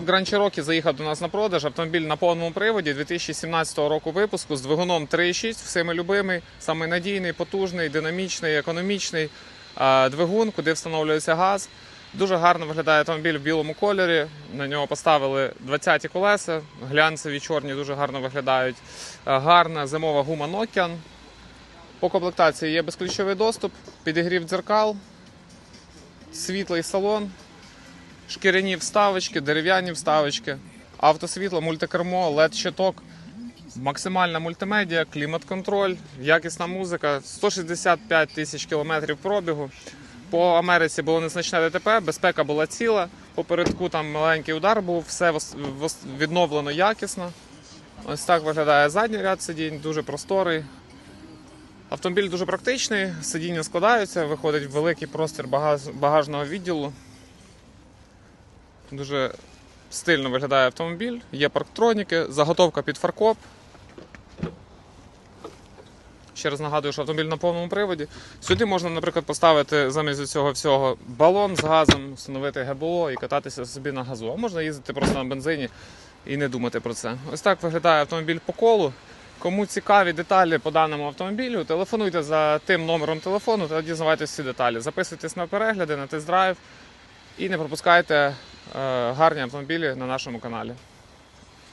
Grand Cherokee заїхав до нас на продаж. Автомобіль на повному приводі 2017 року випуску з двигуном 3.6, всеми любимий, самий надійний, потужний, динамічний, економічний двигун, куди встановлюється газ. Дуже гарно виглядає автомобіль в білому кольорі. На нього поставили 20-ті колеса, глянцеві чорні дуже гарно виглядають. Гарна зимова гума Nokian. По комплектації є безключовий доступ, підігрів дзеркал, світлий салон, шкіряні вставочки, дерев'яні вставочки, автосвітло, мультикермо, led щиток, максимальна мультимедіа, клімат-контроль, якісна музика, 165 тисяч кілометрів пробігу. По Америці було незначне ДТП, безпека була ціла. Попередку там маленький удар був, все відновлено якісно. Ось так виглядає задній ряд сидінь, дуже просторий. Автомобіль дуже практичний, сидіння складаються, виходить великий простір багаж- багажного відділу. Дуже стильно виглядає автомобіль, є парктроніки, заготовка під фаркоп. Ще раз нагадую, що автомобіль на повному приводі. Сюди можна, наприклад, поставити замість цього всього балон з газом, встановити ГБО і кататися собі на газу. А можна їздити просто на бензині і не думати про це. Ось так виглядає автомобіль по колу. Кому цікаві деталі по даному автомобілю, телефонуйте за тим номером телефону та дізнавайтесь всі деталі. Записуйтесь на перегляди, на тест-драйв і не пропускайте гарні автомобілі на нашому каналі.